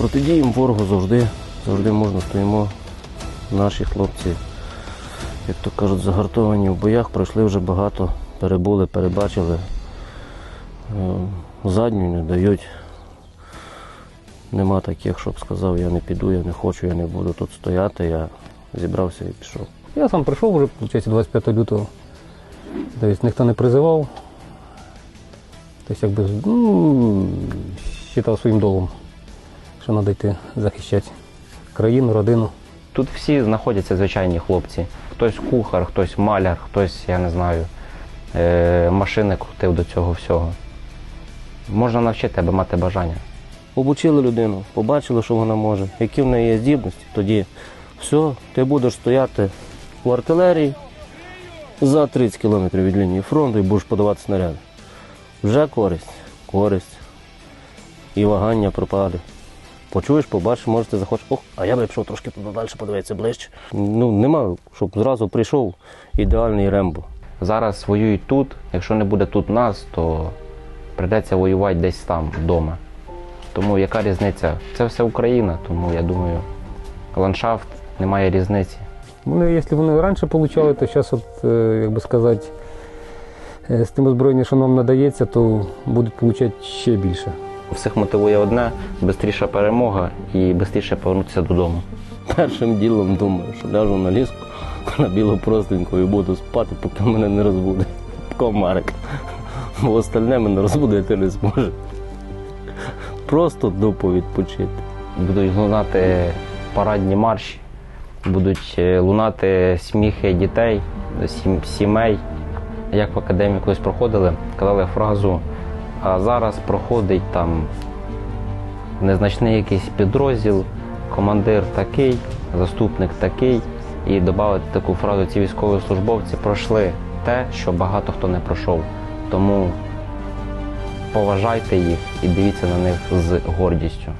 Протидіємо ворогу завжди, завжди можна стоїмо. Наші хлопці, як то кажуть, загартовані в боях, пройшли вже багато, перебули, перебачили. Е, Задню не дають. Нема таких, щоб сказав, я не піду, я не хочу, я не буду тут стояти. Я зібрався і пішов. Я сам прийшов вже, виходить, 25 лютого. Тобто ніхто не призивав. Тобто, якби, ну, вважав своїм долгом, що треба йти захищати країну, родину. Тут всі знаходяться звичайні хлопці. Хтось кухар, хтось маляр, хтось, я не знаю, е, машини крутив до цього всього. Можна навчити, аби мати бажання. Обучили людину, побачили, що вона може, які в неї є здібності, тоді все, ти будеш стояти в артилерії за 30 кілометрів від лінії фронту і будеш подавати снаряди. Вже користь, користь. І вагання пропаде. Почуєш, побачиш, може ти захочеш, ох, а я би пішов трошки туди далі, подивитися ближче. Ну, нема, щоб зразу прийшов ідеальний рембо. Зараз воюють тут. Якщо не буде тут нас, то прийдеться воювати десь там, вдома. Тому яка різниця? Це все Україна, тому я думаю, ландшафт немає різниці. Вони, якщо вони раніше отримали, то зараз, от, е, як би сказати, е, з тим озброєнням, що нам надається, то будуть отримати ще більше. Всіх мотивує одне швидша перемога і швидше повернутися додому. Першим ділом думаю, що ляжу на ліску на білу простеньку і буду спати, поки мене не розбуде. Комарик. Бо остальне мене розбудити не зможе. Просто дупу відпочити. Будуть лунати парадні марші, будуть е, лунати сміхи дітей, сім- сімей. Як в академії колись проходили, казали фразу, а зараз проходить там незначний якийсь підрозділ, командир такий, заступник такий. І додати таку фразу, ці військовослужбовці пройшли те, що багато хто не пройшов. Тому поважайте їх і дивіться на них з гордістю.